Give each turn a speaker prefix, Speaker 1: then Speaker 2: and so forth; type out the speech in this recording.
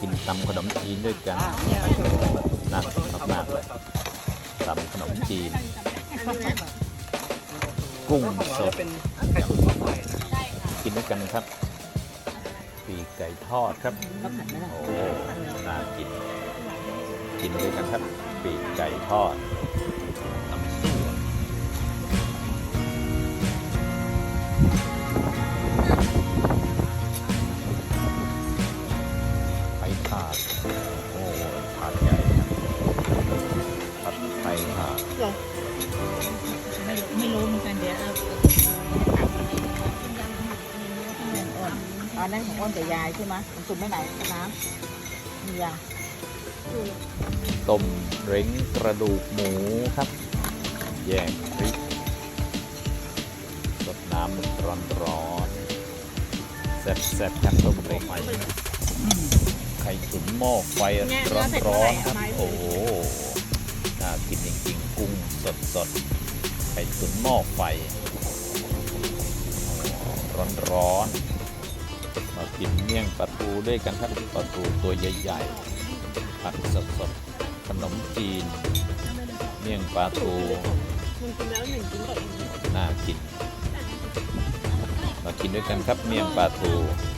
Speaker 1: กินตำขนมจีนด้วยกันน่ากินมากๆเลยตำขนมจีน กุ้งสดกินด้วยกันครับปีกไก่ทอดครับโอ้น่ากินกินด้วยกันครับ ปีกไก่ทอดน้ำซุป ถาดโอ้ถาดใหญ่ครับผัดไทยถาด
Speaker 2: ไม่รู้ไม่รู้เหมือนกันเดี๋ยวเอา
Speaker 3: อันนั้นของอ้นกับยายใช่ไหมของตุ่มไม่ไหนน้ำมียัง
Speaker 1: ต้มเร้งกระดูกหมูครับ แยกพริกสดน้ำร้อนร้อนๆแซ่บๆครับต้มเร้งไฟไข่ตุ๋นหม้อไฟร้อนร้อนๆครับโอ้โหน่ากินจริงๆกุ้งสดสดๆไข่ตุ๋นหม้อไฟร้อนร้อนๆมากินเมี่ยงปลาทูด้วยกันครับปลาทูตัวใหญ่ๆผัดสดสดๆขนมจีน เมี่ยงปลาทู
Speaker 2: มันกินแล้วหนึ่งกินต่ออีก
Speaker 1: น่ากินมากินด้วยกันครับเมี่ยงปลาทู
Speaker 2: เ